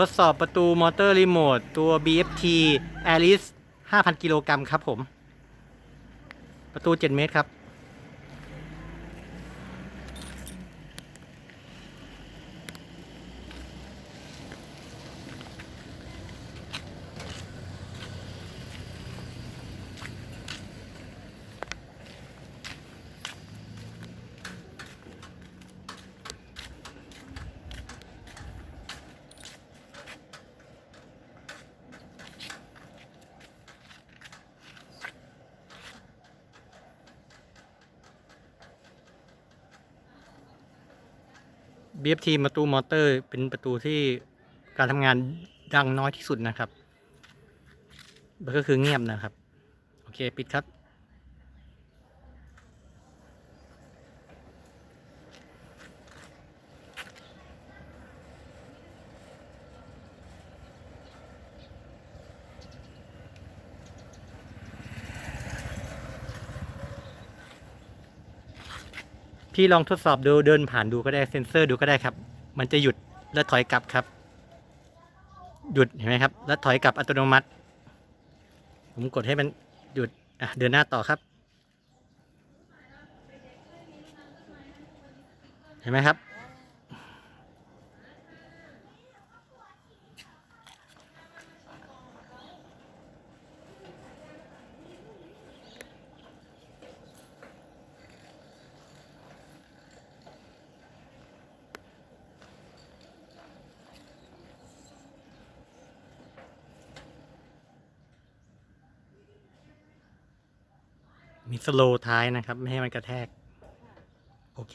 ทดสอบประตูมอเตอร์รีโมทตัว BFT Alice 5,000 กิโลกรัมครับผม ประตู 7 เมตรครับ BFT ประตูมอเตอร์ เป็นประตูที่การทำงานดังน้อยที่สุดนะครับ ก็คือเงียบนะครับ โอเค ปิดครับ พี่ลองทดสอบดูเดินผ่านดูก็ได้เซ็นเซอร์ดูก็ได้ครับ มันจะหยุดแล้วถอยกลับครับ หยุดเห็นไหมครับ แล้วถอยกลับอัตโนมัติ ผมกดให้มันหยุดอะเดินหน้าต่อครับ เห็นไหมครับ มีสโลว์ท้ายนะครับ ไม่ให้มันกระแทก โอเค